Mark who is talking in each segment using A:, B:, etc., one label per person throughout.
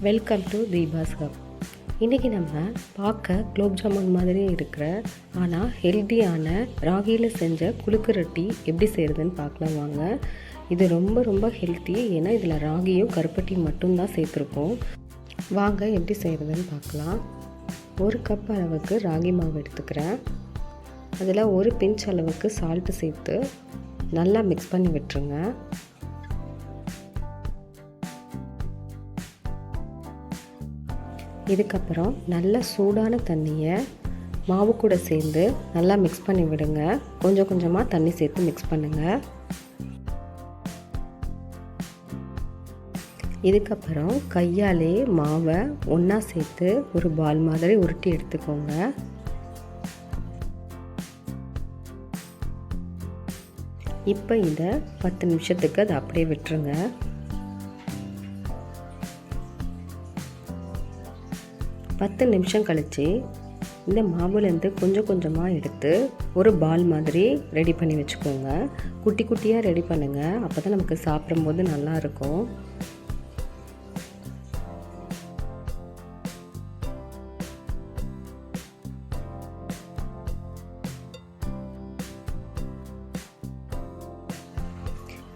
A: Welcome to Deepa's hub இன்றைக்கி நம்ம பார்க்க குலோப் ஜாமுன் மாதிரி இருக்கிற ஆனால் ஹெல்த்தியான ராகியில் செஞ்ச குலுக்கு ரொட்டி எப்படி செய்கிறதுன்னு பார்க்கலாம் வாங்க. இது ரொம்ப ரொம்ப ஹெல்த்தி ஏன்னா இதில் ராகியும் கருப்பட்டியும் மட்டும்தான் சேர்த்துருக்கோம். வாங்க எப்படி செய்கிறதுன்னு பார்க்கலாம். ஒரு கப் அளவுக்கு ராகி மாவு எடுத்துக்கிறேன். அதில் ஒரு பிஞ்ச் அளவுக்கு சால்ட்டு சேர்த்து நல்லா மிக்ஸ் பண்ணி விட்டுருங்க. இதுக்கப்புறம் நல்ல சூடான தண்ணியை மாவு கூட சேர்ந்து நல்லா மிக்ஸ் பண்ணி விடுங்க. கொஞ்சம் கொஞ்சமாக தண்ணி சேர்த்து மிக்ஸ் பண்ணுங்கள் இதுக்கப்புறம் கையாலே மாவை ஒன்றா சேர்த்து ஒரு பால் மாதிரி உருட்டி எடுத்துக்கோங்க. இப்போ இதை பத்து நிமிஷத்துக்கு அதை அப்படியே விட்டுருங்க. பத்து நிமிஷம் கழித்து இந்த மாவுலேருந்து கொஞ்சம் கொஞ்சமாக எடுத்து ஒரு பால் மாதிரி ரெடி பண்ணி வச்சுக்கோங்க. குட்டி குட்டியாக ரெடி பண்ணுங்கள் அப்போ தான் நமக்கு சாப்பிடும்போது நல்லாயிருக்கும்.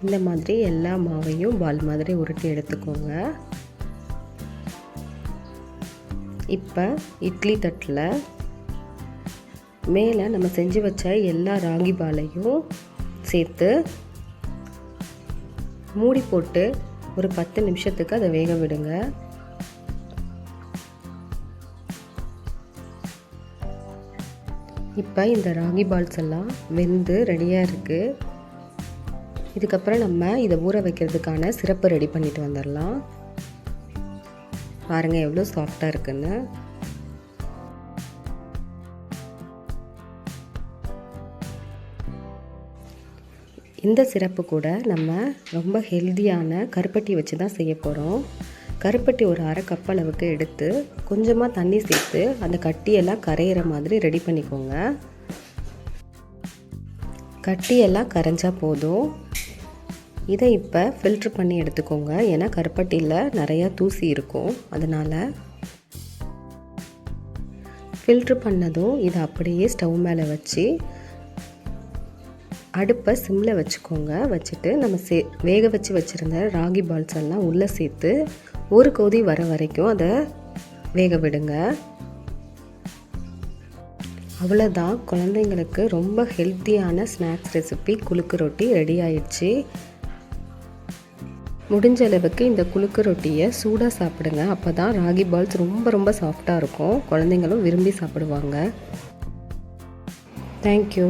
A: இந்த மாதிரி எல்லா மாவையும் பால் மாதிரி உருட்டி எடுத்துக்கோங்க. இப்போ இட்லி தட்டில் மேலே நம்ம செஞ்சு வச்ச எல்லா ராகி பாலையும் சேர்த்து மூடி போட்டு ஒரு பத்து நிமிஷத்துக்கு அதை வேக விடுங்க. இப்போ இந்த ராகி பால்ஸ் எல்லாம் வெந்து ரெடியாக இருக்குது இதுக்கப்புறம் நம்ம இதை ஊற வைக்கிறதுக்கான சிறப்பு ரெடி பண்ணிட்டு வந்துடலாம். பாருங்கள் எவ்வளோ சாஃப்டாக இருக்குன்னு. இந்த சிறப்பு கூட நம்ம ரொம்ப ஹெல்த்தியான கருப்பட்டி வச்சு தான் செய்ய போகிறோம் கருப்பட்டி ஒரு அரை கப் அளவுக்கு எடுத்து கொஞ்சமாக தண்ணி சேர்த்து அந்த கட்டியெல்லாம் கரையிற மாதிரி ரெடி பண்ணிக்கோங்க. கட்டியெல்லாம் கரைஞ்சால் போதும். இதை இப்போ ஃபில்ட்ரு பண்ணி எடுத்துக்கோங்க. ஏன்னா கருப்பட்டியில் நிறையா தூசி இருக்கும். அதனால் ஃபில்ட்ரு பண்ணதும் இதை அப்படியே ஸ்டவ் மேலே வச்சு அடுப்பை சிம்மில் வச்சுக்கோங்க. வச்சுட்டு நம்ம சே வேக வச்சு வச்சுருந்த ராகி பால்ஸ் எல்லாம் உள்ளே சேர்த்து ஒரு கொதி வர வரைக்கும் அதை வேக விடுங்க. அவ்வளோதான் குழந்தைங்களுக்கு ரொம்ப ஹெல்த்தியான ஸ்நாக்ஸ் ரெசிபி குலுக்கு ரொட்டி ரெடி ஆயிடுச்சு. முடிஞ்ச அளவுக்கு இந்த குழுக்கு ரொட்டியை சூடாக சாப்பிடுங்க. அப்போ தான் ராகி பால்ஸ் ரொம்ப ரொம்ப சாஃப்டாக இருக்கும். குழந்தைங்களும் விரும்பி சாப்பிடுவாங்க. தேங்க்யூ